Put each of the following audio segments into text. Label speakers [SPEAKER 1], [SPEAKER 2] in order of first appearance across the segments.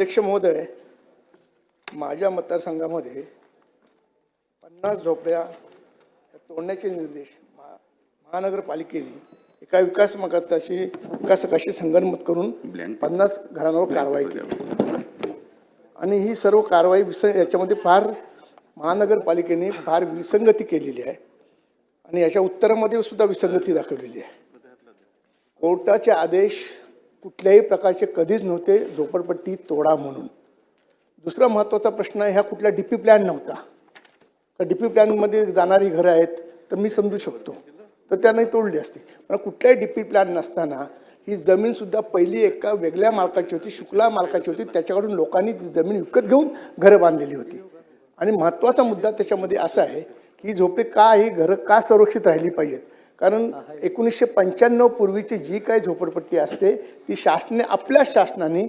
[SPEAKER 1] अध्यक्ष महोदय माझ्या मतदारसंघामध्ये पन्नास झोपड्या तोडण्याचे निर्देश महा- महानगरपालिकेने एका विकास मगताशी विकासकाशी संगनमत करून. पन्नास घरांवर कारवाई केली. आणि ही सर्व कारवाई विस याच्यामध्ये फार महानगरपालिकेने फार विसंगती केलेली आहे. आणि याच्या उत्तरामध्ये सुद्धा विसंगती दाखवलेली आहे. कोर्टाचे आदेश कुठल्याही प्रकारचे कधीच नव्हते झोपडपट्टी तोडा म्हणून. दुसरा महत्त्वाचा प्रश्न ह्या कुठला डी पी प्लॅन नव्हता. का डी पी प्लॅनमध्ये जाणारी घरं आहेत तर मी समजू शकतो. तर त्यांनाही तोडली असते. पण कुठल्याही डी पी प्लॅन नसताना ही जमीनसुद्धा पहिली एका वेगळ्या मालकाची होती शुक्ला मालकाची होती. त्याच्याकडून लोकांनी ती जमीन विकत घेऊन घरं बांधलेली होती. आणि महत्त्वाचा मुद्दा त्याच्यामध्ये असा आहे की ही झोपडी का ही घरं का संरक्षित राहिली पाहिजेत? कारण एकोणीसशे पंच्याण्णव पूर्वीची जी काही झोपडपट्टी असते ती शासने आपल्या शासनाने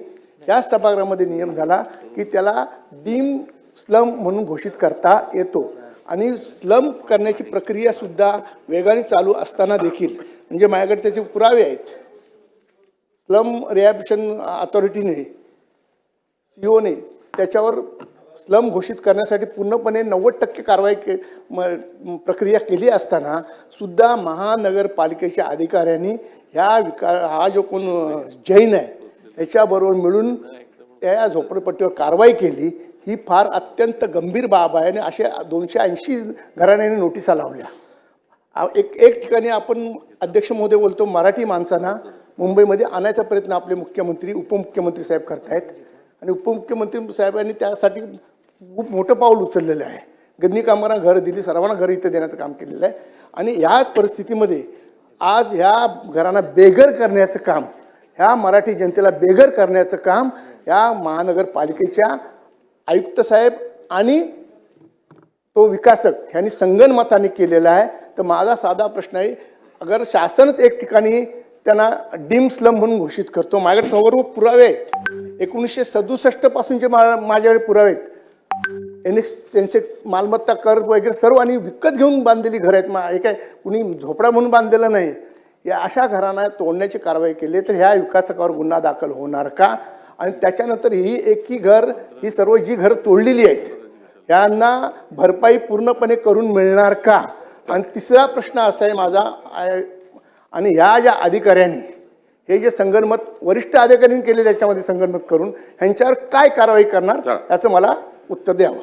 [SPEAKER 1] या सभागृहामध्ये नियम झाला की त्याला डीम स्लम म्हणून घोषित करता येतो. आणि स्लम करण्याची प्रक्रिया सुद्धा वेगाने चालू असताना देखील म्हणजे माझ्याकडे त्याचे पुरावे आहेत. स्लम रिहॅबिशन अथॉरिटीने सीओने त्याच्यावर स्लम घोषित करण्यासाठी पूर्णपणे नव्वद टक्के कारवाई के म प्रक्रिया केली असताना सुद्धा महानगरपालिकेच्या अधिकाऱ्यांनी ह्या विका हा जो कोण जैन आहे याच्याबरोबर मिळून या झोपडपट्टीवर कारवाई केली ही फार अत्यंत गंभीर बाब आहे. आणि अशा दोनशे ऐंशी घराण्यांनी नोटिसा लावल्या. एक एक ठिकाणी आपण अध्यक्ष महोदय बोलतो मराठी माणसांना मुंबईमध्ये आणायचा प्रयत्न आपले मुख्यमंत्री उपमुख्यमंत्री साहेब करतायत. आणि उपमुख्यमंत्री साहेबांनी त्यासाठी खूप मोठं पाऊल उचललेलं आहे. गन्नी कामगारांना घरं दिली सर्वांना घरं इथं देण्याचं काम केलेलं आहे. आणि ह्या परिस्थितीमध्ये आज ह्या घरांना बेघर करण्याचं काम ह्या मराठी जनतेला बेघर करण्याचं काम ह्या महानगरपालिकेच्या आयुक्त साहेब आणि तो विकासक ह्यांनी संगनमताने केलेला आहे. तर माझा साधा प्रश्न आहे अगर शासनच एक ठिकाणी त्यांना डीम स्लम म्हणून घोषित करतो. माझ्याकडे सर्व पुरावे आहेत. एकोणीसशे सदुसष्ट पासूनचे मा माझ्याकडे पुरावे आहेत. एन सेन्सेक्स मालमत्ता कर वगैरे सर्व आणि विकत घेऊन बांधलेली घरं आहेत. मा हे काय कुणी झोपडा म्हणून बांधलेलं नाही. या अशा घरांना तोडण्याची कारवाई केली तर ह्या विकासकावर गुन्हा दाखल होणार का? आणि त्याच्यानंतर ही एकी घर ही सर्व जी घरं तोडलेली आहेत यांना भरपाई पूर्णपणे करून मिळणार का? आणि तिसरा प्रश्न असा आहे माझा आणि ह्या ज्या अधिकाऱ्यांनी हे जे संगनमत वरिष्ठ अधिकाऱ्यांनी केलेलं याच्यामध्ये संगनमत करून ह्यांच्यावर काय कारवाई करणार. याचं मला उत्तर द्यावं